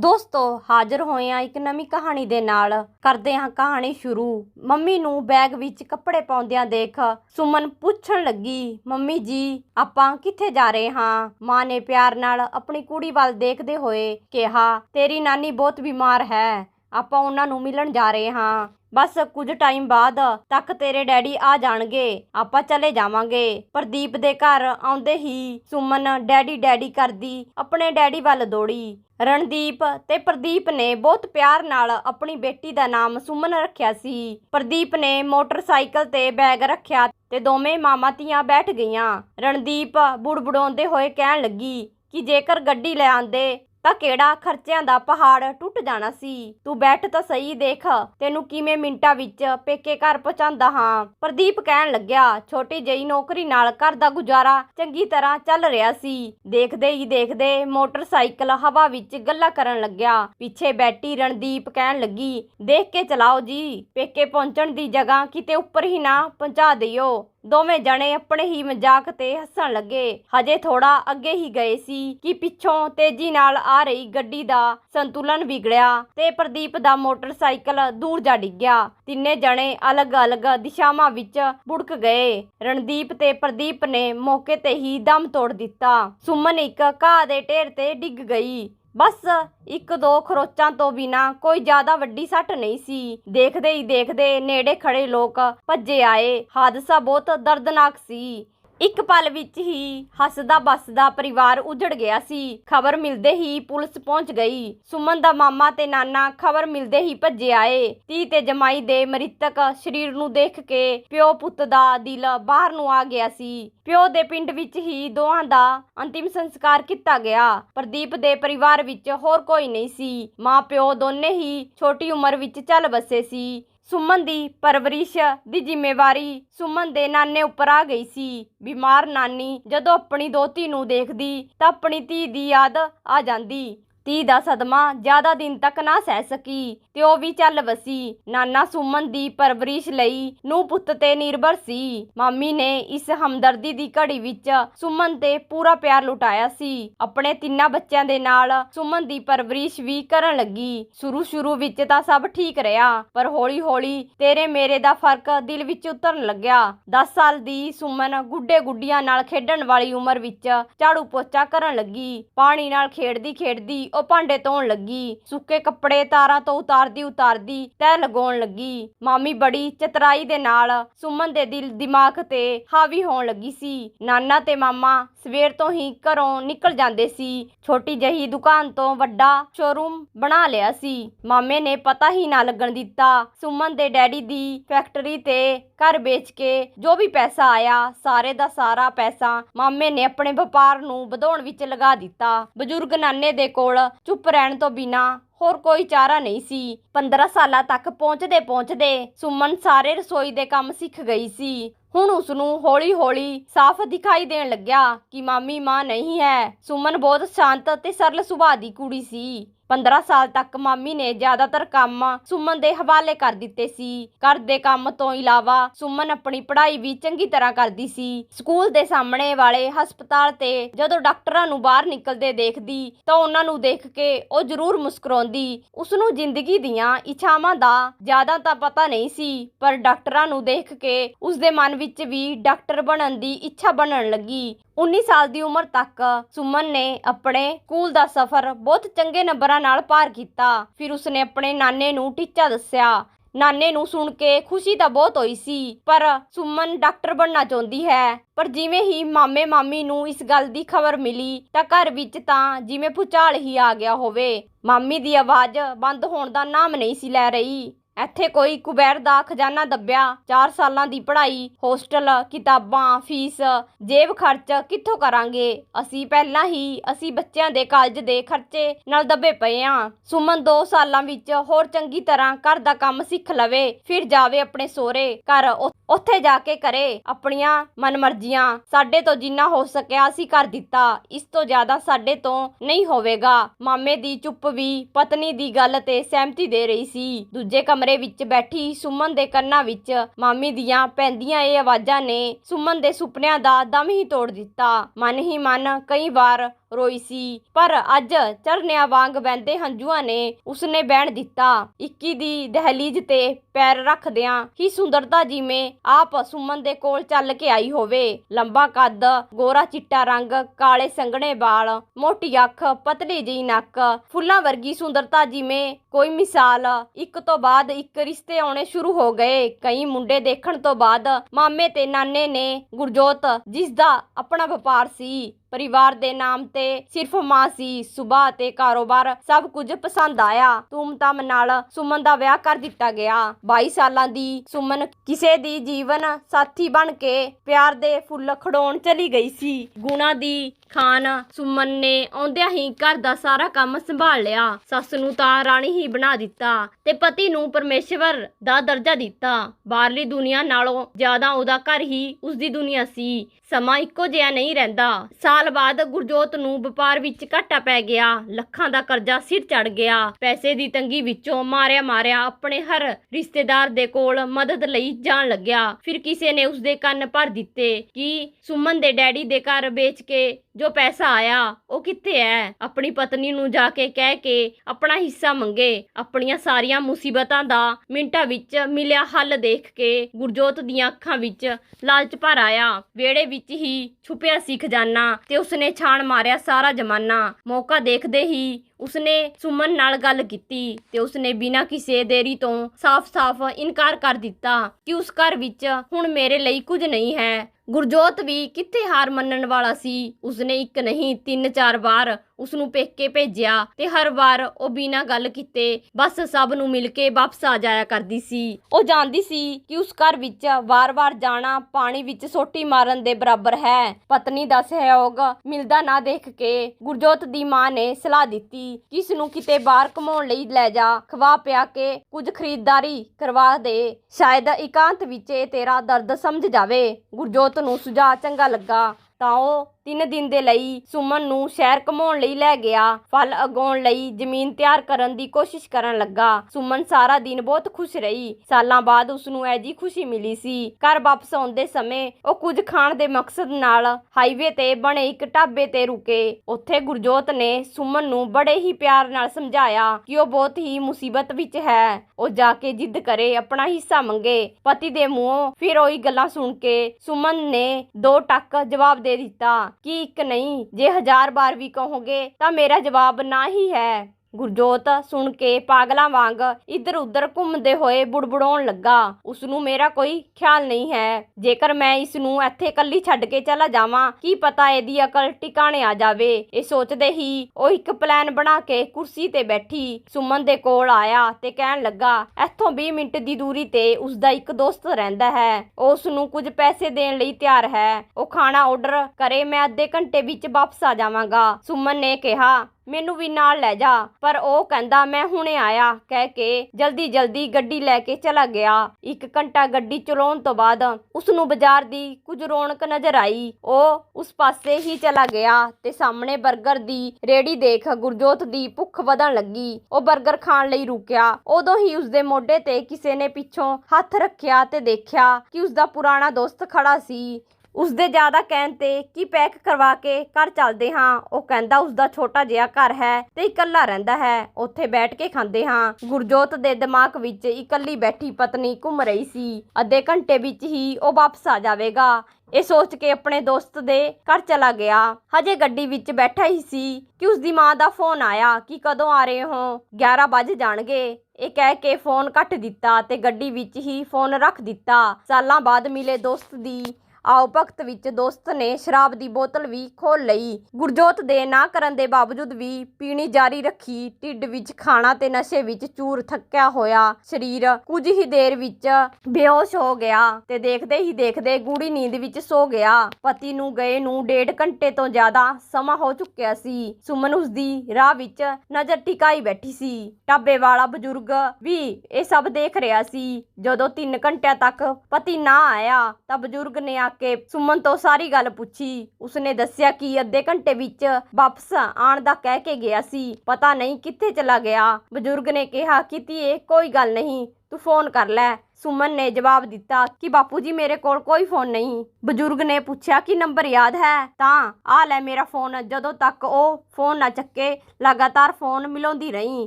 ਦੋਸਤੋ, ਹਾਜ਼ਰ ਹੋਏ ਆ ਇੱਕ ਨਵੀਂ ਕਹਾਣੀ ਦੇ ਨਾਲ। ਕਰਦੇ ਹਾਂ ਕਹਾਣੀ ਸ਼ੁਰੂ। ਮੰਮੀ ਨੂੰ ਬੈਗ ਵਿੱਚ ਕੱਪੜੇ ਪਾਉਂਦਿਆਂ ਦੇਖ ਸੁਮਨ ਪੁੱਛਣ ਲੱਗੀ, ਮੰਮੀ ਜੀ, ਆਪਾਂ ਕਿੱਥੇ ਜਾ ਰਹੇ ਹਾਂ? ਮਾਂ ਨੇ ਪਿਆਰ ਨਾਲ ਆਪਣੀ ਕੁੜੀ ਵੱਲ ਦੇਖਦੇ ਹੋਏ ਕਿਹਾ, ਤੇਰੀ ਨਾਨੀ ਬਹੁਤ ਬਿਮਾਰ ਹੈ, ਆਪਾਂ ਉਹਨਾਂ ਨੂੰ ਮਿਲਣ ਜਾ ਰਹੇ ਹਾਂ। ਬਸ ਕੁਝ ਟਾਈਮ ਬਾਅਦ ਤੱਕ ਤੇਰੇ ਡੈਡੀ ਆ ਜਾਣਗੇ, ਆਪਾਂ ਚਲੇ ਜਾਵਾਂਗੇ। ਪ੍ਰਦੀਪ ਦੇ ਘਰ ਆਉਂਦੇ ਹੀ ਸੁਮਨ ਡੈਡੀ ਡੈਡੀ ਕਰਦੀ ਆਪਣੇ ਡੈਡੀ ਵੱਲ ਦੌੜੀ। ਰਣਦੀਪ ਤੇ ਪ੍ਰਦੀਪ ਨੇ ਬਹੁਤ ਪਿਆਰ ਨਾਲ ਆਪਣੀ ਬੇਟੀ ਦਾ ਨਾਮ ਸੁਮਨ ਰੱਖਿਆ ਸੀ। ਪ੍ਰਦੀਪ ਨੇ ਮੋਟਰਸਾਈਕਲ ਤੇ ਬੈਗ ਰੱਖਿਆ ਤੇ ਦੋਵੇਂ ਮਾਮਾ ਧੀਆਂ ਬੈਠ ਗਈਆਂ। ਰਣਦੀਪ ਬੁੜਬੁੜਾਉਂਦੇ ਹੋਏ ਕਹਿਣ ਲੱਗੀ ਕਿ ਜੇਕਰ ਗੱਡੀ ਲੈ ਆਂਦੇ ਤਾਂ ਕਿਹੜਾ ਖਰਚਿਆਂ ਦਾ ਪਹਾੜ ਟੁੱਟ ਜਾਣਾ ਸੀ? ਤੂੰ ਬੈਠ ਤਾਂ ਸਹੀ ਦੇਖ, ਤੈਨੂੰ ਕਿਵੇਂ ਮਿੰਟਾਂ ਵਿੱਚ ਪੇਕੇ ਘਰ ਪਹੁੰਚਾਉਂਦਾ ਹਾਂ? ਪ੍ਰਦੀਪ ਕਹਿਣ ਲੱਗਿਆ, ਛੋਟੀ ਜਿਹੀ ਨੌਕਰੀ ਨਾਲ ਘਰ ਦਾ ਗੁਜ਼ਾਰਾ ਚੰਗੀ ਤਰ੍ਹਾਂ ਚੱਲ ਰਿਹਾ ਸੀ। ਦੇਖਦੇ ਹੀ ਦੇਖਦੇ ਮੋਟਰਸਾਈਕਲ ਹਵਾ ਵਿੱਚ ਗੱਲਾਂ ਕਰਨ ਲੱਗਿਆ। ਪਿੱਛੇ ਬੈਠੀ ਰਣਦੀਪ ਕਹਿਣ ਲੱਗੀ, ਦੇਖ ਕੇ ਚਲਾਓ ਜੀ, ਪੇਕੇ ਪਹੁੰਚਣ ਦੀ ਜਗ੍ਹਾ ਕਿਤੇ ਉੱਪਰ ਹੀ ਨਾ ਪਹੁੰਚਾ ਦਿਓ। ਦੋਵੇਂ ਜਣੇ ਆਪਣੇ ਹੀ ਮਜ਼ਾਕ ਤੇ ਹੱਸਣ ਲੱਗੇ। ਹਜੇ ਥੋੜਾ ਅੱਗੇ ਹੀ ਗਏ ਸੀ ਕਿ ਪਿੱਛੋਂ ਤੇਜ਼ੀ ਨਾਲ ਆ ਰਹੀ ਗੱਡੀ ਦਾ ਸੰਤੁਲਨ ਵਿਗੜਿਆ ਤੇ ਪ੍ਰਦੀਪ ਦਾ ਮੋਟਰਸਾਈਕਲ ਦੂਰ ਜਾ ਡਿੱਗਿਆ। ਤਿੰਨੇ ਜਣੇ ਅਲੱਗ-ਅਲੱਗ ਦਿਸ਼ਾਵਾਂ ਵਿੱਚ ਬੁੜਕ ਗਏ। ਰਣਦੀਪ ਤੇ ਪ੍ਰਦੀਪ ਨੇ ਮੌਕੇ ਤੇ ਹੀ ਦਮ ਤੋੜ ਦਿੱਤਾ। ਸੁਮਨ ਇੱਕ ਘਾਹ ਦੇ ਢੇਰ ਤੇ ਡਿੱਗ ਗਈ। ਬਸ ਇੱਕ ਦੋ ਖਰੋਚਾਂ ਤੋਂ ਬਿਨਾ ਕੋਈ ਜ਼ਿਆਦਾ ਵੱਡੀ ਸੱਟ ਨਹੀਂ ਸੀ। ਦੇਖਦੇ ਹੀ ਦੇਖਦੇ ਨੇੜੇ ਖੜੇ ਲੋਕ ਭੱਜੇ ਆਏ। ਹਾਦਸਾ ਬਹੁਤ ਦਰਦਨਾਕ ਸੀ। ਇੱਕ ਪਲ ਵਿੱਚ ਹੀ ਹੱਸਦਾ ਬਸਦਾ ਪਰਿਵਾਰ ਉਜੜ ਗਿਆ ਸੀ। ਖਬਰ ਮਿਲਦੇ ਹੀ ਪੁਲਿਸ ਪਹੁੰਚ ਗਈ। ਸੁਮਨ ਦਾ ਮਾਮਾ ਤੇ ਨਾਨਾ ਖਬਰ ਮਿਲਦੇ ਹੀ ਭੱਜੇ ਆਏ। ਧੀ ਤੇ ਜਮਾਈ ਦੇ ਮ੍ਰਿਤਕ ਸਰੀਰ ਨੂੰ ਦੇਖ ਕੇ ਪਿਓ ਪੁੱਤ ਦਾ ਦਿਲ ਬਾਹਰ ਨੂੰ ਆ ਗਿਆ ਸੀ। ਪਿਓ ਦੇ ਪਿੰਡ ਵਿੱਚ ਹੀ ਦੋਹਾਂ ਦਾ ਅੰਤਿਮ ਸੰਸਕਾਰ ਕੀਤਾ ਗਿਆ। ਪ੍ਰਦੀਪ ਦੇ ਪਰਿਵਾਰ ਵਿੱਚ ਹੋਰ ਕੋਈ ਨਹੀਂ ਸੀ। ਮਾਂ ਪਿਓ ਦੋਨੇ ਹੀ ਛੋਟੀ ਉਮਰ ਵਿੱਚ ਚੱਲ ਬਸੇ ਸੀ। ਸੁਮਨ ਦੀ ਪਰਵਰਿਸ਼ ਦੀ ਜ਼ਿੰਮੇਵਾਰੀ ਸੁਮਨ ਦੇ ਨਾਨੇ ਉੱਪਰ ਆ ਗਈ ਸੀ। ਬਿਮਾਰ ਨਾਨੀ ਜਦੋਂ ਆਪਣੀ ਦੋਤੀ ਨੂੰ ਦੇਖਦੀ ਤਾਂ ਆਪਣੀ ਧੀ ਦੀ ਯਾਦ ਆ ਜਾਂਦੀ। ਧੀ ਦਾ ਸਦਮਾ ਜ਼ਿਆਦਾ ਦਿਨ ਤੱਕ ਨਾ ਸਹਿ ਸਕੀ ਤੇ ਉਹ ਵੀ ਚੱਲ ਵਸੀ। ਨਾਨਾ ਸੁਮਨ ਦੀ ਪਰਵਰਿਸ਼ ਲਈ ਨੂੰ ਪੁੱਤ ਤੇ ਨਿਰਭਰ ਸੀ। ਮਾਮੀ ਨੇ ਇਸ ਹਮਦਰਦੀ ਦੀ ਘੜੀ ਵਿੱਚ ਸੁਮਨ ਤੇ ਪੂਰਾ ਪਿਆਰ ਲੁਟਾਇਆ ਸੀ। ਆਪਣੇ ਤਿੰਨਾਂ ਬੱਚਿਆਂ ਦੇ ਨਾਲ ਸੁਮਨ ਦੀ ਪਰਵਰਿਸ਼ ਵੀ ਕਰਨ ਲੱਗੀ। ਸ਼ੁਰੂ ਸ਼ੁਰੂ ਵਿੱਚ ਤਾਂ ਸਭ ਠੀਕ ਰਿਹਾ, ਪਰ ਹੌਲੀ ਹੌਲੀ ਤੇਰੇ ਮੇਰੇ ਦਾ ਫ਼ਰਕ ਦਿਲ ਵਿੱਚ ਉਤਰਨ ਲੱਗਿਆ। 10 ਸਾਲ ਦੀ ਸੁਮਨ ਗੁੱਡੇ ਗੁੱਡੀਆਂ ਨਾਲ ਖੇਡਣ ਵਾਲੀ ਉਮਰ ਵਿੱਚ ਝਾੜੂ ਪੋਚਾ ਕਰਨ ਲੱਗੀ। ਪਾਣੀ ਨਾਲ ਖੇਡਦੀ ਖੇਡਦੀ ਉਹ ਭਾਂਡੇ ਧੋਣ ਲੱਗੀ, ਸੁੱਕੇ ਕੱਪੜੇ ਤਾਰਾਂ ਤੋਂ ਉਤਾਰਦੀ ਉਤਾਰਦੀ ਤੈ ਲਗਾਉਣ ਲੱਗੀ। ਮਾਮੀ ਬੜੀ ਚਤਰਾਈ ਦੇ ਨਾਲ ਸੁਮਨ ਦੇ ਦਿਲ ਦਿਮਾਗ ਤੇ ਹਾਵੀ ਹੋਣ ਲੱਗੀ ਸੀ। ਨਾਨਾ ਤੇ ਮਾਮਾ ਸਵੇਰ ਤੋਂ ਹੀ ਘਰੋਂ ਨਿਕਲ ਜਾਂਦੇ ਸੀ। ਛੋਟੀ ਜਹੀ ਦੁਕਾਨ ਤੋਂ ਵੱਡਾ ਸ਼ੋਰੂਮ ਬਣਾ ਲਿਆ ਸੀ। ਮਾਮੇ ਨੇ ਪਤਾ ਹੀ ਨਾ ਲੱਗਣ ਦਿੱਤਾ। ਸੁਮਨ ਦੇ ਡੈਡੀ ਦੀ ਫੈਕਟਰੀ ਤੇ ਘਰ ਵੇਚ ਕੇ ਜੋ ਵੀ ਪੈਸਾ ਆਇਆ, ਸਾਰੇ ਦਾ ਸਾਰਾ ਪੈਸਾ ਮਾਮੇ ਨੇ ਆਪਣੇ ਵਪਾਰ ਨੂੰ ਵਧਾਉਣ ਵਿੱਚ ਲਗਾ ਦਿੱਤਾ। ਬਜ਼ੁਰਗ ਨਾਨੇ ਦੇ ਕੋਲ ਚੁੱਪ ਰਹਿਣ ਤੋਂ ਬਿਨਾ ਹੋਰ ਕੋਈ ਚਾਰਾ ਨਹੀਂ ਸੀ। 15 ਸਾਲਾਂ ਤੱਕ ਪਹੁੰਚਦੇ ਪਹੁੰਚਦੇ ਸੁਮਨ ਸਾਰੇ ਰਸੋਈ ਦੇ ਕੰਮ ਸਿੱਖ ਗਈ ਸੀ। ਹੁਣ ਉਸ ਨੂੰ ਹੌਲੀ-ਹੌਲੀ ਸਾਫ਼ ਦਿਖਾਈ ਦੇਣ ਲੱਗਿਆ ਕਿ ਮਾਮੀ ਮਾਂ ਨਹੀਂ ਹੈ। ਸੁਮਨ ਬਹੁਤ ਸ਼ਾਂਤ ਅਤੇ ਸਰਲ ਸੁਭਾਅ ਦੀ ਕੁੜੀ ਸੀ। 15 ਸਾਲ ਤੱਕ ਮਾਮੀ ਨੇ ਜ਼ਿਆਦਾਤਰ ਕੰਮ ਸੁਮਨ ਦੇ ਹਵਾਲੇ ਕਰ ਦਿੱਤੇ ਸੀ। ਘਰ ਦੇ ਕੰਮ ਤੋਂ ਇਲਾਵਾ ਸੁਮਨ ਆਪਣੀ ਪੜ੍ਹਾਈ ਵੀ ਚੰਗੀ ਤਰ੍ਹਾਂ ਕਰਦੀ ਸੀ। ਸਕੂਲ ਦੇ ਸਾਹਮਣੇ ਵਾਲੇ ਹਸਪਤਾਲ ਤੇ ਜਦੋਂ ਡਾਕਟਰਾਂ ਨੂੰ ਬਾਹਰ ਨਿਕਲਦੇ ਦੇਖਦੀ, ਤਾਂ ਉਹਨਾਂ ਨੂੰ ਦੇਖ ਕੇ ਉਹ ਜ਼ਰੂਰ ਮੁਸਕਰਾਉਂਦੀ। ਉਸ ਨੂੰ ਜ਼ਿੰਦਗੀ ਦੀਆਂ ਇੱਛਾਵਾਂ ਦਾ ਜ਼ਿਆਦਾ ਤਾਂ ਪਤਾ ਨਹੀਂ ਸੀ, ਪਰ ਡਾਕਟਰਾਂ ਨੂੰ ਦੇਖ ਕੇ ਉਸ ਦੇ ਮਨ ਵਿੱਚ ਵੀ ਡਾਕਟਰ ਬਣਨ ਦੀ ਇੱਛਾ ਬਣਨ ਲੱਗੀ। 19 ਸਾਲ ਦੀ ਉਮਰ ਤੱਕ ਸੁਮਨ ਨੇ ਆਪਣੇ ਸਕੂਲ ਦਾ ਸਫ਼ਰ ਬਹੁਤ ਚੰਗੇ ਨੰਬਰਾਂ ਨਾਲ ਪਾਰ ਕੀਤਾ। ਫਿਰ ਉਸਨੇ ਆਪਣੇ ਨਾਨੇ ਨੂੰ ਟੀਚਾ ਦੱਸਿਆ। ਨਾਨੇ ਨੂੰ ਸੁਣ ਕੇ ਖੁਸ਼ੀ ਤਾਂ ਬਹੁਤ ਹੋਈ ਸੀ, ਪਰ ਸੁਮਨ ਡਾਕਟਰ ਬਣਨਾ ਚਾਹੁੰਦੀ ਹੈ। ਪਰ ਜਿਵੇਂ ਹੀ ਮਾਮੇ ਮਾਮੀ ਨੂੰ ਇਸ ਗੱਲ ਦੀ ਖਬਰ ਮਿਲੀ, ਤਾਂ ਘਰ ਵਿੱਚ ਤਾਂ ਜਿਵੇਂ ਭੁਚਾਲ ਹੀ ਆ ਗਿਆ ਹੋਵੇ। ਮਾਮੀ ਦੀ ਆਵਾਜ਼ ਬੰਦ ਹੋਣ ਦਾ ਨਾਮ ਨਹੀਂ ਸੀ ਲੈ ਰਹੀ। ਇੱਥੇ ਕੋਈ ਕੁਬੈਰ ਦਾ ਖਜ਼ਾਨਾ ਦੱਬਿਆ 4 ਸਾਲਾਂ ਦੀ ਪੜ੍ਹਾਈ, ਹੋਸਟਲ, ਕਿਤਾਬਾਂ, ਫੀਸ, ਜੇਬ ਖਰਚ ਕਿੱਥੋਂ ਕਰਾਂਗੇ? ਅਸੀਂ ਪਹਿਲਾਂ ਹੀ, ਅਸੀਂ ਬੱਚਿਆਂ ਦੇ ਕਾਲਜ ਦੇ ਖਰਚੇ ਨਾਲ ਦੱਬੇ ਪਏ ਆਂ। ਸੁਮਨ 2 ਸਾਲਾਂ ਵਿੱਚ ਹੋਰ ਚੰਗੀ ਤਰ੍ਹਾਂ ਘਰ ਦਾ ਕੰਮ ਸਿੱਖ ਲਵੇ, ਫਿਰ ਜਾਵੇ ਆਪਣੇ ਸੋਹਰੇ ਘਰ ਉੱਥੇ ਜਾ ਕੇ ਕਰੇ ਆਪਣੀਆਂ ਮਨਮਰਜ਼ੀਆਂ। ਸਾਡੇ ਤੋਂ ਜਿੰਨਾ ਹੋ ਸਕਿਆ ਅਸੀਂ ਕਰ ਦਿੱਤਾ। ਇਸ ਤੋਂ ਜ਼ਿਆਦਾ ਸਾਡੇ ਤੋਂ ਨਹੀਂ ਹੋਵੇਗਾ। ਮਾਮੇ ਦੀ ਚੁੱਪ ਵੀ, ਪਤਨੀ ਦੀ ਗੱਲ ਤੇ ਸਹਿਮਤੀ ਦੇ ਰਹੀ ਸੀ। ਦੂਜੇ ਕਮਰੇ ਵਿੱਚ ਬੈਠੀ ਸੁਮਨ ਦੇ ਕੰਨਾਂ ਵਿੱਚ ਮਾਮੀ ਦੀਆਂ ਪੈਂਦੀਆਂ ਇਹ ਆਵਾਜ਼ਾਂ ਨੇ ਸੁਮਨ ਦੇ ਸੁਪਨਿਆਂ ਦਾ ਦਮ ਹੀ ਤੋੜ ਦਿੱਤਾ। ਮਨ ਹੀ ਮਨ ਕਈ ਵਾਰ ਰੋਈ ਸੀ। ਪਰ ਅੱਜ ਝਰਨਿਆਂ ਵਾਂਗ ਵਹਿੰਦੇ ਹੰਝੂਆਂ ਨੇ ਉਸਨੇ ਬਹਿਣ ਦਿੱਤਾ। ਇੱਕੀ ਦੀ ਦਹਲੀਜ਼ ਤੇ ਪੈਰ ਰੱਖਦਿਆਂ ਹੀ ਸੁੰਦਰਤਾ ਜਿਵੇਂ ਆਪ ਸੁਮਨ ਦੇ ਕੋਲ ਚੱਲ ਕੇ ਆਈ ਹੋਵੇ। ਲੰਬਾ ਕੱਦ, ਗੋਰਾ ਚਿੱਟਾ ਰੰਗ, ਕਾਲੇ ਸੰਘਣੇ ਵਾਲ, ਮੋਟੀ ਅੱਖ, ਪਤਲੀ ਜਿਹੀ ਨੱਕ, ਫੁੱਲਾਂ ਵਰਗੀ ਸੁੰਦਰਤਾ ਜਿਵੇਂ ਕੋਈ ਮਿਸਾਲ। ਇੱਕ ਤੋਂ ਬਾਅਦ ਇੱਕ ਰਿਸ਼ਤੇ ਆਉਣੇ ਸ਼ੁਰੂ ਹੋ ਗਏ। ਕਈ ਮੁੰਡੇ ਦੇਖਣ ਤੋਂ ਬਾਅਦ ਮਾਮੇ ਤੇ ਨਾਨੇ ਨੇ ਗੁਰਜੋਤ, ਜਿਸ ਦਾ ਆਪਣਾ ਵਪਾਰ ਸੀ ਪਰਿਵਾਰ ਦੇ ਨਾਮ ਤੇ ਸਿਰਫ ਮਾਂ ਸੀ ਸੁਭਾ ਤੇ ਕਾਰੋਬਾਰ ਸਭ ਕੁਝ ਪਸੰਦ ਆਇਆ। ਧੂਮਧਾਮ ਨਾਲ ਸੁਮਨ ਦਾ ਵਿਆਹ ਕਰ ਦਿੱਤਾ ਗਿਆ। 22 ਸਾਲਾਂ ਦੀ ਸੁਮਨ ਕਿਸੇ ਦੀ ਜੀਵਨ ਸਾਥੀ ਬਣ ਕੇ ਪਿਆਰ ਦੇ ਫੁੱਲ ਖੜਾਉਣ ਚਲੀ ਗਈ ਸੀ। ਗੁਣਾ ਦੀ ਖਾਨ ਸੁਮਨ ਨੇ ਆਉਂਦਿਆਂ ਹੀ ਘਰ ਦਾ ਸਾਰਾ ਕੰਮ ਸੰਭਾਲ ਲਿਆ। ਸੱਸ ਨੂੰ ਤਾਂ ਰਾਣੀ ਹੀ ਬਣਾ ਦਿੱਤਾ ਤੇ ਪਤੀ ਨੂੰ ਪਰਮੇਸ਼ਵਰ ਦਾ ਦਰਜਾ ਦਿੱਤਾ। ਬਾਹਰਲੀ ਦੁਨੀਆ ਨਾਲੋਂ ਜ਼ਿਆਦਾ ਉਹਦਾ ਘਰ ਹੀ ਉਸਦੀ ਦੁਨੀਆ ਸੀ। ਸਮਾਂ ਇੱਕੋ ਜਿਹਾ ਨਹੀਂ ਰਹਿੰਦਾ। ਸਾਲ ਬਾਅਦ ਗੁਰਜੋਤ ਨੂੰ ਵਪਾਰ ਵਿੱਚ ਘਾਟਾ ਪੈ ਗਿਆ। ਲੱਖਾਂ ਦਾ ਕਰਜ਼ਾ ਸਿਰ ਚੜ ਗਿਆ। ਪੈਸੇ ਦੀ ਤੰਗੀ ਵਿੱਚੋਂ ਮਾਰਿਆ ਮਾਰਿਆ ਆਪਣੇ ਹਰ ਰਿਸ਼ਤੇਦਾਰ ਦੇ ਕੋਲ ਮਦਦ ਲਈ ਜਾਣ ਲੱਗਿਆ। ਫਿਰ ਕਿਸੇ ਨੇ ਉਸਦੇ ਕੰਨ ਭਰ ਦਿੱਤੇ ਕਿ ਸੁਮਨ ਦੇ ਡੈਡੀ ਦੇ ਘਰ ਵੇਚ ਕੇ ਜੋ ਪੈਸਾ ਆਇਆ, ਉਹ ਕਿੱਥੇ ਹੈ ਆਪਣੀ ਪਤਨੀ ਨੂੰ ਜਾ ਕੇ ਕਹਿ ਕੇ ਆਪਣਾ ਹਿੱਸਾ ਮੰਗੇ। ਆਪਣੀਆਂ ਸਾਰੀਆਂ ਮੁਸੀਬਤਾਂ ਦਾ ਮਿੰਟਾਂ ਵਿੱਚ ਮਿਲਿਆ ਹੱਲ ਦੇਖ ਕੇ ਗੁਰਜੋਤ ਦੀਆਂ ਅੱਖਾਂ ਵਿੱਚ ਲਾਲਚ ਭਰ ਆਇਆ। ਵਿਹੜੇ ਵਿੱਚ ਵਿੱਚ ਹੀ ਛੁਪਿਆ ਸੀ ਖਜ਼ਾਨਾ ਤੇ ਉਸਨੇ ਛਾਣ ਮਾਰਿਆ ਸਾਰਾ ਜਮਾਨਾ। ਮੌਕਾ ਦੇਖਦੇ ਹੀ ਉਸਨੇ ਸੁਮਨ ਨਾਲ ਗੱਲ ਕੀਤੀ ਤੇ ਉਸਨੇ ਬਿਨਾਂ ਕਿਸੇ ਦੇਰੀ ਤੋਂ ਸਾਫ਼-ਸਾਫ਼ ਇਨਕਾਰ ਕਰ ਦਿੱਤਾ ਕਿ ਉਸ ਘਰ ਵਿੱਚ ਹੁਣ ਮੇਰੇ ਲਈ ਕੁਝ ਨਹੀਂ ਹੈ। ਗੁਰਜੋਤ ਵੀ ਕਿੱਥੇ ਹਾਰ ਮੰਨਣ ਵਾਲਾ ਸੀ? ਉਸਨੇ ਇੱਕ ਨਹੀਂ ਤਿੰਨ ਚਾਰ ਵਾਰ ਉਸ ਨੂੰ ਪੇਕੇ ਭੇਜਿਆ ਤੇ ਹਰ ਵਾਰ ਉਹ ਬਿਨਾਂ ਗੱਲ ਕੀਤੇ ਬਸ ਸਭ ਨੂੰ ਮਿਲ ਕੇ ਵਾਪਸ ਆ ਜਾਇਆ ਕਰਦੀ ਸੀ। ਉਹ ਜਾਣਦੀ ਸੀ ਕਿ ਉਸ ਘਰ ਵਿੱਚ ਵਾਰ-ਵਾਰ ਜਾਣਾ ਪਾਣੀ ਵਿੱਚ ਸੋਟੀ ਮਾਰਨ ਦੇ ਬਰਾਬਰ ਹੈ। ਪਤਨੀ ਦਾ ਸਹਿਯੋਗ ਮਿਲਦਾ ਨਾ ਦੇਖ ਕੇ ਗੁਰਜੋਤ ਦੀ ਮਾਂ ਨੇ ਸਲਾਹ ਦਿੱਤੀ ਕਿ ਇਸ ਨੂੰ ਕਿਤੇ ਬਾਹਰ ਘਮਾਉਣ ਲਈ ਲੈ ਜਾ, ਖਵਾ ਪਿਆ ਕੇ ਕੁਝ ਖਰੀਦਦਾਰੀ ਕਰਵਾ ਦੇ। ਸ਼ਾਇਦ ਇਕਾਂਤ ਵਿੱਚ ਇਹ ਤੇਰਾ ਦਰਦ ਸਮਝ ਜਾਵੇ। ਗੁਰਜੋਤ ਨੂੰ ਸੁਝਾਅ ਚੰਗਾ ਲੱਗਾ, ਤਾਂ ਉਹ ਤਿੰਨ ਦਿਨ ਦੇ ਲਈ ਸੁਮਨ ਨੂੰ ਸ਼ਹਿਰ ਘਮਾਉਣ ਲਈ ਲੈ ਗਿਆ। ਫਲ ਉਗਾਉਣ ਲਈ ਜ਼ਮੀਨ ਤਿਆਰ ਕਰਨ ਦੀ ਕੋਸ਼ਿਸ਼ ਕਰਨ ਲੱਗਾ। ਸੁਮਨ ਸਾਰਾ ਦਿਨ ਬਹੁਤ ਖੁਸ਼ ਰਹੀ। ਸਾਲਾਂ ਬਾਅਦ ਉਸ ਨੂੰ ਐਜੀ ਖੁਸ਼ੀ ਮਿਲੀ ਸੀ। ਘਰ ਵਾਪਸ ਆਉਂਦੇ ਸਮੇਂ ਉਹ ਕੁਝ ਖਾਣ ਦੇ ਮਕਸਦ ਨਾਲ ਹਾਈਵੇ ਤੇ ਬਣੇ ਇੱਕ ਢਾਬੇ ਤੇ ਰੁਕੇ। ਉੱਥੇ ਗੁਰਜੋਤ ਨੇ ਸੁਮਨ ਨੂੰ ਬੜੇ ਹੀ ਪਿਆਰ ਨਾਲ ਸਮਝਾਇਆ ਕਿ ਉਹ ਬਹੁਤ ਹੀ ਮੁਸੀਬਤ ਵਿੱਚ ਹੈ। ਉਹ ਜਾ ਕੇ ਜਿੱਦ ਕਰੇ, ਆਪਣਾ ਹਿੱਸਾ ਮੰਗੇ। ਪਤੀ ਦੇ ਮੂੰਹੋਂ ਫਿਰ ਉਹੀ ਗੱਲਾਂ ਸੁਣ ਕੇ ਸੁਮਨ ਨੇ ਦੋ ਟੱਕ ਜਵਾਬ ਦੇ ਦਿੱਤਾ। ਕਿ ਇੱਕ ਨਹੀਂ? ਜੇ ਹਜ਼ਾਰ ਵਾਰ ਵੀ ਕਹੋਗੇ ਤਾਂ ਮੇਰਾ ਜਵਾਬ ਨਾ ਹੀ ਹੈ। ਗੁਰਜੋਤ ਸੁਣ ਕੇ ਪਾਗਲਾਂ ਵਾਂਗ ਇੱਧਰ ਉੱਧਰ ਘੁੰਮਦੇ ਹੋਏ ਬੁੜਬੁੜਾਉਣ ਲੱਗਾ। ਉਸ ਨੂੰ ਮੇਰਾ ਕੋਈ ਖਿਆਲ ਨਹੀਂ ਹੈ। ਜੇਕਰ ਮੈਂ ਇਸ ਨੂੰ ਇੱਥੇ ਇਕੱਲੀ ਛੱਡ ਕੇ ਚਲਾ ਜਾਵਾਂ, ਕੀ ਪਤਾ ਇਹਦੀ ਅਕਲ ਟਿਕਾਣੇ ਆ ਜਾਵੇ। ਇਹ ਸੋਚਦੇ ਹੀ ਉਹ ਇੱਕ ਪਲਾਨ ਬਣਾ ਕੇ ਕੁਰਸੀ ਤੇ ਬੈਠੀ ਸੁਮਨ ਦੇ ਕੋਲ ਆਇਆ ਤੇ ਕਹਿਣ ਲੱਗਾ, ਇੱਥੋਂ 20 ਮਿੰਟ ਦੀ ਦੂਰੀ ਤੇ ਉਸ ਦਾ ਇੱਕ ਦੋਸਤ ਰਹਿੰਦਾ ਹੈ। ਉਹ ਉਸ ਨੂੰ ਕੁਝ ਪੈਸੇ ਦੇਣ ਲਈ ਤਿਆਰ ਹੈ। ਉਹ ਖਾਣਾ ਆਰਡਰ ਕਰੇ, ਮੈਂ ਅੱਧੇ ਘੰਟੇ ਵਿੱਚ ਵਾਪਸ ਆ ਜਾਵਾਂਗਾ। ਸੁਮਨ ਨੇ ਕਿਹਾ ਮੈਨੂੰ ਵੀ ਨਾਲ ਲੈ ਜਾ। ਪਰ ਉਹ ਕਹਿੰਦਾ, ਮੈਂ ਹੁਣੇ ਆਇਆ। ਕਹਿ ਕੇ ਜਲਦੀ ਜਲਦੀ ਗੱਡੀ ਲੈ ਕੇ ਚਲਾ ਗਿਆ। ਇੱਕ ਘੰਟਾ ਗੱਡੀ ਚਲਾਉਣ ਤੋਂ ਬਾਅਦ ਉਸ ਨੂੰ ਬਾਜ਼ਾਰ ਦੀ ਕੁਝ ਰੌਣਕ ਨਜ਼ਰ ਆਈ। ਉਹ ਉਸ ਪਾਸੇ ਹੀ ਚਲਾ ਗਿਆ ਤੇ ਸਾਹਮਣੇ 버ਗਰ ਦੀ ਰੇੜੀ ਦੇਖ ਗੁਰਜੋਤ ਦੀ ਭੁੱਖ ਵਧਣ ਲੱਗੀ। ਉਹ 버ਗਰ ਖਾਣ ਲਈ ਰੁਕਿਆ। ਉਦੋਂ ਹੀ ਉਸ ਦੇ ਮੋਢੇ ਤੇ ਕਿਸੇ ਨੇ ਪਿੱਛੋਂ ਹੱਥ ਰੱਖਿਆ ਤੇ ਦੇਖਿਆ ਕਿ ਉਸ ਦਾ ਪੁਰਾਣਾ ਦੋਸਤ ਖੜਾ ਸੀ। ਉਸ ਦੇ ਜ਼ਿਆਦਾ ਕਹਿਣ ਤੇ ਕਿ ਪੈਕ ਕਰਵਾ ਕੇ ਘਰ ਚੱਲਦੇ ਹਾਂ। ਉਹ ਕਹਿੰਦਾ ਉਸ ਦਾ ਛੋਟਾ ਜਿਹਾ ਘਰ ਹੈ ਤੇ ਇਕੱਲਾ ਰਹਿੰਦਾ ਹੈ। ਉੱਥੇ ਬੈਠ ਕੇ ਖਾਂਦੇ ਹਾਂ। ਗੁਰਜੋਤ ਦੇ ਦਿਮਾਗ ਵਿੱਚ ਇਕੱਲੀ ਬੈਠੀ ਪਤਨੀ ਘੁੰਮ ਰਹੀ ਸੀ। ਅੱਧੇ ਘੰਟੇ ਵਿੱਚ ਹੀ ਉਹ ਵਾਪਸ ਆ ਜਾਵੇਗਾ। ਇਹ ਸੋਚ ਕੇ ਆਪਣੇ ਦੋਸਤ ਦੇ ਘਰ ਚਲਾ ਗਿਆ। ਹਜੇ ਗੱਡੀ ਵਿੱਚ ਬੈਠਾ ਹੀ ਸੀ ਕਿ ਉਸ ਦੀ ਮਾਂ ਦਾ ਫੋਨ ਆਇਆ ਕਿ ਕਦੋਂ ਆ ਰਹੇ ਹੋ? 11 ਵਜੇ ਜਾਣਗੇ। ਇਹ ਕਹਿ ਕੇ ਫੋਨ ਕੱਟ ਦਿੱਤਾ ਤੇ ਗੱਡੀ ਵਿੱਚ ਹੀ ਫੋਨ ਰੱਖ ਦਿੱਤਾ। ਸਾਲਾਂ ਬਾਅਦ ਮਿਲੇ ਦੋਸਤ ਦੀ ਆਓ ਭਗਤ ਵਿੱਚ ਦੋਸਤ ਨੇ ਸ਼ਰਾਬ ਦੀ ਬੋਤਲ ਵੀ ਖੋਲ ਲਈ। ਗੁਰਜੋਤ ਦੇ ਨਾ ਕਰਨ ਦੇ ਬਾਵਜੂਦ ਵੀ ਪੀਣੀ ਜਾਰੀ ਰੱਖੀ, ਢਿੱਡ ਵਿੱਚ ਖਾਣਾ ਤੇ ਨਸ਼ੇ ਵਿੱਚ ਚੂਰ ਥੱਕਿਆ ਹੋਇਆ ਸਰੀਰ ਕੁਝ ਹੀ ਦੇਰ ਵਿੱਚ ਬੇਹੋਸ਼ ਹੋ ਗਿਆ ਤੇ ਦੇਖਦੇ ਹੀ ਦੇਖਦੇ ਗੂੜੀ ਨੀਂਦ ਵਿੱਚ ਸੋ ਗਿਆ। ਪਤੀ ਨੂੰ ਗਏ ਨੂੰ ਡੇਢ ਘੰਟੇ ਤੋਂ ਜ਼ਿਆਦਾ ਸਮਾਂ ਹੋ ਚੁੱਕਿਆ ਸੀ। ਸੁਮਨ ਉਸ ਦੀ ਰਾਹ ਵਿੱਚ ਨਜ਼ਰ ਟਿਕਾਈ ਬੈਠੀ ਸੀ। ਢਾਬੇ ਵਾਲਾ ਬਜ਼ੁਰਗ ਵੀ ਇਹ ਸਭ ਦੇਖ ਰਿਹਾ ਸੀ। ਜਦੋਂ 3 ਘੰਟਿਆਂ ਤੱਕ ਪਤੀ ਨਾ ਆਇਆ ਤਾਂ ਬਜ਼ੁਰਗ ਨੇ ਆ ਕੇ ਸੁਮਨ ਤੋਂ ਸਾਰੀ ਗੱਲ ਪੁੱਛੀ। ਉਸਨੇ ਦੱਸਿਆ ਕਿ ਅੱਧੇ ਘੰਟੇ ਵਿੱਚ ਵਾਪਸ ਆਣ ਦਾ ਕਹਿ ਕੇ ਗਿਆ ਸੀ। ਪਤਾ ਨਹੀਂ ਕਿੱਥੇ ਚਲਾ ਗਿਆ। ਬਜ਼ੁਰਗ ਨੇ ਕਿਹਾ ਕਿ ਧੀਏ, ਕੋਈ ਗੱਲ ਨਹੀਂ, ਤੂੰ ਫੋਨ ਕਰ ਲੈ। ਸੁਮਨ ਨੇ ਜਵਾਬ ਦਿੱਤਾ ਕਿ ਬਾਪੂ ਜੀ, ਮੇਰੇ ਕੋਲ ਕੋਈ ਫੋਨ ਨਹੀਂ। ਬਜ਼ੁਰਗ ਨੇ ਪੁੱਛਿਆ ਕਿ ਨੰਬਰ ਯਾਦ ਹੈ? ਤਾਂ ਆ ਲੈ ਮੇਰਾ ਫੋਨ, ਜਦੋਂ ਤੱਕ ਉਹ ਫੋਨ ਨਾ ਚੱਕੇ, ਲਗਾਤਾਰ ਫੋਨ ਮਿਲਾਉਂਦੀ ਰਹੀ।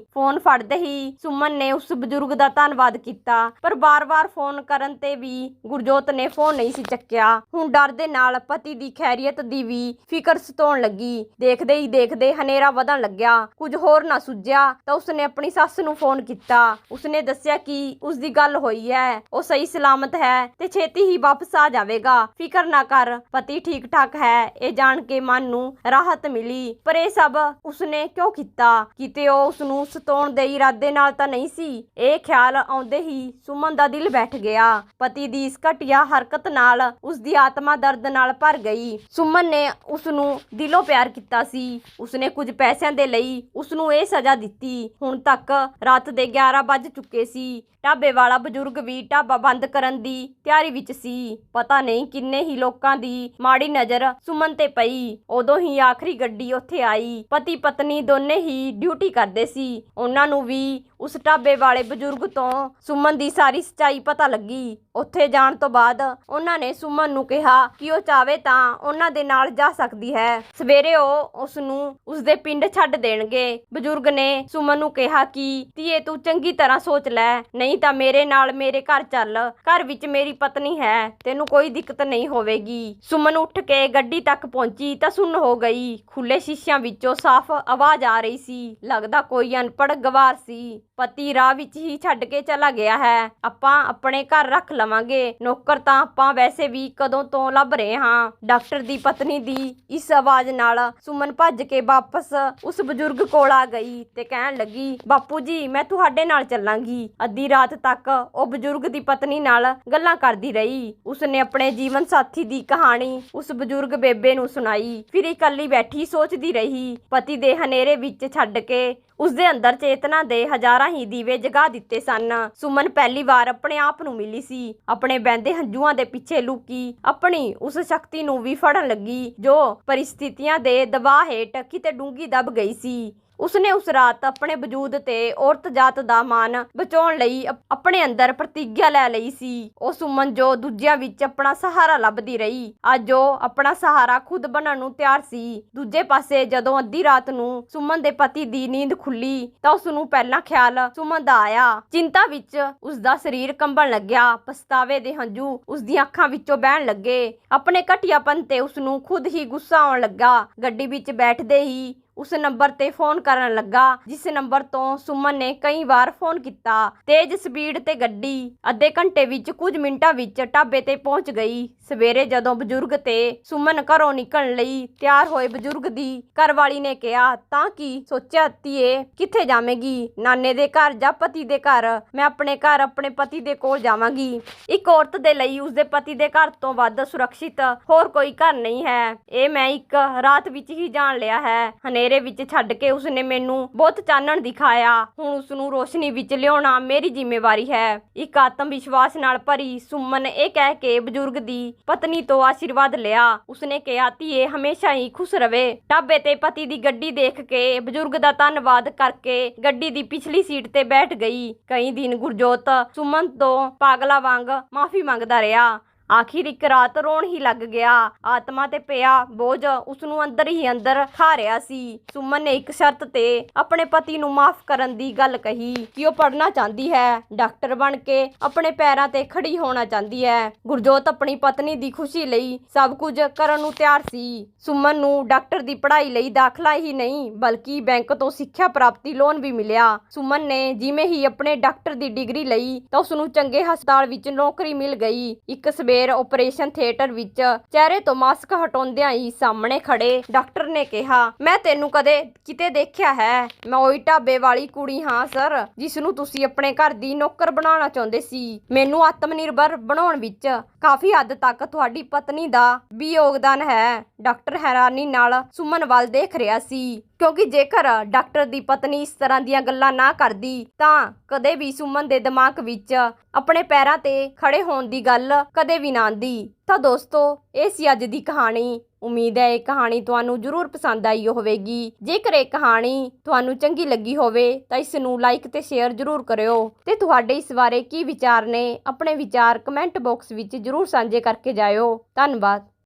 ਫੋਨ ਫੜਦੇ ਹੀ ਸੁਮਨ ਨੇ ਉਸ ਬਜ਼ੁਰਗ ਦਾ ਧੰਨਵਾਦ ਕੀਤਾ, ਪਰ ਬਾਰ-ਬਾਰ ਫੋਨ ਕਰਨ ਤੇ ਵੀ ਗੁਰਜੋਤ ਨੇ ਫੋਨ ਨਹੀਂ ਸੀ ਚੱਕਿਆ। ਹੁਣ ਡਰ ਦੇ ਨਾਲ ਪਤੀ ਦੀ ਖੈਰੀਅਤ ਦੀ ਵੀ ਫਿਕਰ ਸਤਾਉਣ ਲੱਗੀ। ਦੇਖਦੇ ਹੀ ਦੇਖਦੇ ਹਨੇਰਾ ਵਧਣ ਲੱਗਿਆ। ਕੁਝ ਹੋਰ ਨਾ ਸੁੱਝਿਆ ਤਾਂ ਉਸਨੇ ਆਪਣੀ ਸੱਸ ਨੂੰ ਫੋਨ ਕੀਤਾ। ਉਸਨੇ ਦੱਸਿਆ ਕਿ ਉਸ ਦੀ ਗੱਲ ਹੋਈ ਹੈ, ਉਹ ਸਹੀ ਸਲਾਮਤ ਹੈ ਤੇ ਛੇਤੀ ਹੀ ਵਾਪਸ ਆ ਜਾਵੇਗਾ। ਫਿਕਰ ਨਾ ਕਰ, ਪਤੀ ਠੀਕ ਠਾਕ ਹੈ, ਇਹ ਜਾਣ ਕੇ ਮਨ ਨੂੰ ਰਾਹਤ ਮਿਲੀ। ਪਰ ਇਹ ਸਭ ਉਸਨੇ ਕਿਉਂ ਕੀਤਾ? ਕਿਤੇ ਉਹ ਉਸ ਨੂੰ ਸਤਾਉਣ ਦੇ ਇਰਾਦੇ ਨਾਲ ਤਾਂ ਨਹੀਂ ਸੀ? ਇਹ ਖਿਆਲ ਆਉਂਦੇ ਹੀ ਸੁਮਨ ਦਾ ਦਿਲ ਬੈਠ ਗਿਆ। ਪਤੀ ਦੀ ਇਸ ਘਟੀਆ ਹਰਕਤ ਨਾਲ ਉਸ ਦੀ ਆਤਮਾ ਦਰਦ ਨਾਲ ਭਰ ਗਈ। ਸੁਮਨ ਨੇ ਉਸ ਨੂੰ ਦਿਲੋਂ ਪਿਆਰ ਕੀਤਾ ਸੀ। ਉਸਨੇ ਕੁਝ ਪੈਸਿਆਂ ਦੇ ਲਈ ਉਸ ਨੂੰ ਇਹ ਸਜ਼ਾ ਦਿੱਤੀ। ਹੁਣ ਤੱਕ ਰਾਤ ਦੇ 11 ਵੱਜ ਚੁੱਕੇ ਸੀ। ਢਾਬੇ ਵਾਲਾ ਬਜ਼ੁਰਗ ਵੀ ਢਾਬਾ ਬੰਦ ਕਰਨ ਦੀ ਤਿਆਰੀ ਵਿੱਚ ਸੀ। ਪਤਾ ਨਹੀਂ ਕਿੰਨੇ ਹੀ ਲੋਕਾਂ ਦੀ ਮਾੜੀ ਨਜ਼ਰ ਸੁਮਨ ਤੇ ਪਈ। ਉਦੋਂ ਹੀ ਆਖਰੀ ਗੱਡੀ ਉੱਥੇ ਆਈ। ਪਤੀ ਪਤਨੀ ਦੋਨੇ ਹੀ ਡਿਊਟੀ ਕਰਦੇ ਸੀ। ਉਹਨਾਂ ਨੂੰ ਵੀ ਉਸ ਢਾਬੇ ਵਾਲੇ ਬਜ਼ੁਰਗ ਤੋਂ ਸੁਮਨ ਦੀ ਸਾਰੀ ਸੱਚਾਈ ਪਤਾ ਲੱਗੀ। ਉੱਥੇ ਜਾਣ ਤੋਂ ਬਾਅਦ ਉਹਨਾਂ ਨੇ ਸੁਮਨ ਨੂੰ ਕਿਹਾ ਕਿ ਉਹ ਚਾਵੇ ਤਾਂ ਉਹਨਾਂ ਦੇ ਨਾਲ ਜਾ ਸਕਦੀ ਹੈ। ਸਵੇਰੇ ਉਹ ਉਸ ਨੂੰ ਉਸ ਦੇ ਪਿੰਡ ਛੱਡ ਦੇਣਗੇ। ਬਜ਼ੁਰਗ ਨੇ ਸੁਮਨ ਨੂੰ ਕਿਹਾ ਕਿ, ਧੀਏ, ਤੂੰ ਚੰਗੀ ਤਰ੍ਹਾਂ ਸੋਚ ਲੈ। ਨਹੀਂ ਤਾਂ ਮੇਰੇ ਨਾਲ ਮੇਰੇ ਘਰ ਚੱਲ। ਘਰ ਵਿੱਚ ਮੇਰੀ ਪਤਨੀ ਹੈ। ਤੈਨੂੰ ਕੋਈ ਦਿੱਕਤ ਨਹੀਂ ਹੋਵੇਗੀ। ਸੁਮਨ ਉੱਠ ਕੇ ਗੱਡੀ ਤੱਕ ਪਹੁੰਚੀ ਤਾਂ ਸੁੰਨ ਹੋ ਗਈ। ਖੁੱਲੇ ਸ਼ੀਸ਼ਿਆਂ ਵਿੱਚੋਂ ਸਾਫ਼ ਆਵਾਜ਼ ਆ ਰਹੀ ਸੀ। ਲੱਗਦਾ ਕੋਈ ਅਨਪੜ੍ਹ ਗਵਾਰ ਸੀ। ਪਤੀ ਰਾਹ ਵਿੱਚ ਹੀ ਛੱਡ ਕੇ ਚਲਾ ਗਿਆ ਹੈ। ਆਪਾਂ ਆਪਣੇ ਘਰ ਰੱਖ ਲਵਾਂਗੇ। ਨੌਕਰ ਤਾਂ ਆਪਾਂ ਵੈਸੇ ਵੀ ਕਦੋਂ ਤੋਂ ਲੱਭ ਰਹੇ ਹਾਂ। ਡਾਕਟਰ ਦੀ ਪਤਨੀ ਦੀ ਇਸ ਆਵਾਜ਼ ਨਾਲ ਸੁਮਨ ਭੱਜ ਕੇ ਵਾਪਸ ਉਸ ਬਜ਼ੁਰਗ ਕੋਲ ਆ ਗਈ ਤੇ ਕਹਿਣ ਲੱਗੀ, ਬਾਪੂ ਜੀ, ਮੈਂ ਤੁਹਾਡੇ ਨਾਲ ਚੱਲਾਂਗੀ। ਅੱਧੀ ਰਾਤ ਤੱਕ ਉਹ ਬਜ਼ੁਰਗ ਦੀ ਪਤਨੀ ਨਾਲ ਗੱਲਾਂ ਕਰਦੀ ਰਹੀ। ਉਸਨੇ ਆਪਣੇ ਜੀਵਨ ਸਾਥੀ ਦੀ ਕਹਾਣੀ ਉਸ ਬਜ਼ੁਰਗ ਬੇਬੇ ਨੂੰ ਸੁਣਾਈ। ਫਿਰ ਇਕੱਲੀ ਬੈਠੀ ਸੋਚਦੀ ਰਹੀ। ਪਤੀ ਦੇ ਹਨੇਰੇ ਵਿੱਚ ਛੱਡ ਕੇ ਉਸ ਦੇ ਅੰਦਰ ਚੇਤਨਾ ਦੇ ਹਜ਼ਾਰਾਂ ਹੀ ਦੀਵੇ ਜਗਾ ਦਿੱਤੇ ਸਨ। ਸੁਮਨ ਪਹਿਲੀ ਵਾਰ ਆਪਣੇ ਆਪ ਨੂੰ ਮਿਲੀ ਸੀ। ਆਪਣੇ ਬਹਿੰਦੇ ਹੰਝੂਆਂ ਦੇ ਪਿੱਛੇ ਲੁਕੀ। ਆਪਣੀ ਉਸ ਸ਼ਕਤੀ ਨੂੰ ਵੀ ਫੜਨ ਲੱਗੀ, ਜੋ ਪਰਿਸਥਿਤੀਆਂ ਦੇ ਦਬਾਅ ਹੇਠ ਕਿਤੇ ਡੂੰਗੀ ਦਬ ਗਈ ਸੀ। ਉਸਨੇ ਉਸ ਰਾਤ ਆਪਣੇ ਵਜੂਦ ਤੇ ਔਰਤ ਜਾਤ ਦਾ ਮਾਨ ਬਚਾਉਣ ਲਈ ਆਪਣੇ ਅੰਦਰ ਪ੍ਰਤੀਗਿਆ ਲੈ ਲਈ ਸੀ। ਉਹ ਸੁਮਨ ਜੋ ਦੂਜਿਆਂ ਵਿੱਚ ਆਪਣਾ ਸਹਾਰਾ ਲੱਭਦੀ ਰਹੀ, ਅੱਜ ਉਹ ਆਪਣਾ ਸਹਾਰਾ ਖੁਦ ਬਣਨ ਨੂੰ ਤਿਆਰ ਸੀ। ਦੂਜੇ ਪਾਸੇ ਜਦੋਂ ਅੱਧੀ ਰਾਤ ਨੂੰ ਸੁਮਨ ਦੇ ਪਤੀ ਦੀ ਨੀਂਦ ਖੁੱਲੀ, ਤਾਂ ਉਸ ਨੂੰ ਪਹਿਲਾ ਖਿਆਲ ਸੁਮਨ ਦਾ ਆਇਆ। ਚਿੰਤਾ ਵਿੱਚ ਉਸ ਦਾ ਸਰੀਰ ਕੰਬਣ ਲੱਗਿਆ। ਪਛਤਾਵੇ ਦੇ ਹੰਝੂ ਉਸ ਦੀਆਂ ਅੱਖਾਂ ਵਿੱਚੋਂ ਬਹਿਣ ਲੱਗੇ। ਆਪਣੇ ਘਟੀਆਪਨ ਤੇ ਉਸ ਨੂੰ ਖੁਦ ਹੀ ਗੁੱਸਾ ਆਉਣ ਲੱਗਾ। ਗੱਡੀ ਵਿੱਚ ਬੈਠਦੇ ਹੀ ਉਸ ਨੰਬਰ ਤੇ ਫੋਨ ਕਰਨ ਲੱਗਾ, ਜਿਸ ਨੰਬਰ ਤੋਂ ਸੁਮਨ ਨੇ ਕਈ ਵਾਰ ਫੋਨ ਕੀਤਾ। ਤੇਜ਼ ਸਪੀਡ ਤੇ ਗੱਡੀ ਅੱਧੇ ਘੰਟੇ ਵਿੱਚ ਕੁਝ ਮਿੰਟਾਂ ਵਿੱਚ ਢਾਬੇ ਤੇ ਪਹੁੰਚ ਗਈ। ਸਵੇਰੇ ਜਦੋਂ ਬਜ਼ੁਰਗ ਤੇ ਸੁਮਨ ਘਰੋਂ ਨਿਕਲਣ ਲਈ ਤਿਆਰ ਹੋਏ ਬਜ਼ੁਰਗ ਦੀ ਘਰਵਾਲੀ ਨੇ ਕਿਹਾ, ਤਾਂ ਕਿ ਸੋਚਿਆ ਧੀਏ, ਕਿੱਥੇ ਜਾਵੇਂਗੀ? ਨਾਨੇ ਦੇ ਘਰ ਜਾਂ ਪਤੀ ਦੇ ਘਰ? ਮੈਂ ਆਪਣੇ ਘਰ ਆਪਣੇ ਪਤੀ ਦੇ ਕੋਲ ਜਾਵਾਂਗੀ। ਇੱਕ ਔਰਤ ਦੇ ਲਈ ਉਸਦੇ ਪਤੀ ਦੇ ਘਰ ਤੋਂ ਵੱਧ ਸੁਰੱਖਿਅਤ ਹੋਰ ਕੋਈ ਘਰ ਨਹੀਂ ਹੈ। ਇਹ ਮੈਂ ਇੱਕ ਰਾਤ ਵਿੱਚ ਹੀ ਜਾਣ ਲਿਆ ਹੈ। ਹਨੇ ਹਨੇਰੇ ਵਿੱਚ ਛੱਡ ਕੇ ਉਸਨੇ ਮੈਨੂੰ ਬਹੁਤ ਚਾਨਣ ਦਿਖਾਇਆ। ਹੁਣ ਉਸ ਨੂੰ ਰੋਸ਼ਨੀ ਵਿੱਚ ਲਿਆਉਣਾ ਮੇਰੀ ਜ਼ਿੰਮੇਵਾਰੀ ਹੈ। ਇੱਕ ਆਤਮ ਵਿਸ਼ਵਾਸ ਨਾਲ ਭਰੀ ਸੁਮਨ ਇਹ ਕਹਿ ਕੇ ਬਜ਼ੁਰਗ ਦੀ ਪਤਨੀ ਤੋਂ ਆਸ਼ੀਰਵਾਦ ਲਿਆ। ਉਸਨੇ ਕਿਹਾ, ਧੀਏ, ਹਮੇਸ਼ਾ ਹੀ ਖੁਸ਼ ਰਵੇ। ਢਾਬੇ ਤੇ ਪਤੀ ਦੀ ਗੱਡੀ ਦੇਖ ਕੇ ਬਜ਼ੁਰਗ ਦਾ ਧੰਨਵਾਦ ਕਰਕੇ ਗੱਡੀ ਦੀ ਪਿਛਲੀ ਸੀਟ ਤੇ ਬੈਠ ਗਈ। ਕਈ ਦਿਨ ਗੁਰਜੋਤ ਸੁਮਨ ਤੋਂ ਪਾਗਲਾ ਵਾਂਗ ਮਾਫੀ ਮੰਗਦਾ ਰਿਹਾ। ਆਖਿਰ ਇੱਕ ਰਾਤ ਰੋਣ ਹੀ ਲੱਗ ਗਿਆ। ਆਤਮਾ ਤੇ ਪਿਆ ਬੋਝ ਉਸ ਨੂੰ ਅੰਦਰ ਹੀ ਅੰਦਰ ਖਾ ਰਿਹਾ ਸੀ। ਸੁਮਨ ਨੇ ਇੱਕ ਸ਼ਰਤ ਤੇ ਆਪਣੇ ਪਤੀ ਨੂੰ ਮਾਫ ਕਰਨ ਦੀ ਗੱਲ ਕਹੀ ਕਿ ਉਹ ਪੜ੍ਹਨਾ ਚਾਹੁੰਦੀ ਹੈ, ਡਾਕਟਰ ਬਣ ਕੇ ਆਪਣੇ ਪੈਰਾਂ ਤੇ ਖੜੀ ਹੋਣਾ ਚਾਹੁੰਦੀ ਹੈ। ਗੁਰਜੋਤ ਆਪਣੀ ਪਤਨੀ ਦੀ ਖੁਸ਼ੀ ਲਈ ਸਭ ਕੁਝ ਕਰਨ ਨੂੰ ਤਿਆਰ ਸੀ। ਸੁਮਨ ਨੂੰ ਡਾਕਟਰ ਦੀ ਪੜ੍ਹਾਈ ਲਈ ਦਾਖਲਾ ਹੀ ਨਹੀਂ, ਬਲਕਿ ਬੈਂਕ ਤੋਂ ਸਿੱਖਿਆ ਪ੍ਰਾਪਤੀ ਲੋਨ ਵੀ ਮਿਲਿਆ। ਸੁਮਨ ਨੇ ਜਿਵੇਂ ਹੀ ਆਪਣੇ ਡਾਕਟਰ ਦੀ ਡਿਗਰੀ ਲਈ ਤਾਂ ਉਸ ਨੂੰ ਚੰਗੇ ਹਸਪਤਾਲ ਵਿੱਚ ਨੌਕਰੀ ਮਿਲ ਗਈ। ਇੱਕ ਸਵੇਰ ਆਪਰੇਸ਼ਨ ਥੀਏਟਰ ਵਿੱਚ ਚਿਹਰੇ ਤੋਂ ਮਾਸਕ ਹਟਾਉਂਦਿਆਂ ਹੀ ਸਾਹਮਣੇ ਖੜੇ ਡਾਕਟਰ ਨੇ ਕਿਹਾ, ਮੈਂ ਤੈਨੂੰ ਕਦੇ ਕਿਤੇ ਦੇਖਿਆ ਹੈ। ਮੈਂ ਉਹੀ ਢਾਬੇ ਵਾਲੀ ਕੁੜੀ ਹਾਂ ਸਰ ਜਿਸ ਨੂੰ ਤੁਸੀਂ ਆਪਣੇ ਘਰ ਦੀ ਨੌਕਰ ਬਣਾਉਣਾ ਚਾਹੁੰਦੇ ਸੀ। ਮੈਨੂੰ ਆਤਮ ਨਿਰਭਰ ਬਣਾਉਣ ਵਿੱਚ ਕਾਫੀ ਹੱਦ ਤੱਕ ਤੁਹਾਡੀ ਪਤਨੀ ਦਾ ਵੀ ਯੋਗਦਾਨ ਹੈ। ਡਾਕਟਰ ਹੈਰਾਨੀ ਨਾਲ ਸੁਮਨ ਵੱਲ ਦੇਖ ਰਿਹਾ ਸੀ। ਕਿਉਂਕਿ ਜੇਕਰ ਡਾਕਟਰ ਦੀ ਪਤਨੀ ਇਸ ਤਰ੍ਹਾਂ ਦੀਆਂ ਗੱਲਾਂ ਨਾ ਕਰਦੀ, ਤਾਂ ਕਦੇ ਵੀ ਸੁਮਨ ਦੇ ਦਿਮਾਗ ਵਿੱਚ ਆਪਣੇ ਪੈਰਾਂ ਤੇ ਖੜੇ ਹੋਣ ਦੀ ਗੱਲ ਕਦੇ ਵੀ ਨਾ ਆਂਦੀ। ਤਾਂ ਦੋਸਤੋ, ਇਹ ਸੀ ਅੱਜ ਦੀ ਕਹਾਣੀ। ਉਮੀਦ ਹੈ ਇਹ ਕਹਾਣੀ ਤੁਹਾਨੂੰ ਜ਼ਰੂਰ ਪਸੰਦ ਆਈ ਹੋਵੇਗੀ। ਜੇਕਰ ਇਹ ਕਹਾਣੀ ਤੁਹਾਨੂੰ ਚੰਗੀ ਲੱਗੀ ਹੋਵੇ, ਤਾਂ ਇਸ ਨੂੰ ਲਾਈਕ ਤੇ ਸ਼ੇਅਰ ਜ਼ਰੂਰ ਕਰਿਓ। ਤੇ ਤੁਹਾਡੇ ਇਸ ਬਾਰੇ ਕੀ ਵਿਚਾਰ ਨੇ, ਆਪਣੇ ਵਿਚਾਰ ਕਮੈਂਟ ਬਾਕਸ ਵਿੱਚ ਜ਼ਰੂਰ ਸਾਂਝੇ ਕਰਕੇ ਜਾਇਓ। ਧੰਨਵਾਦ।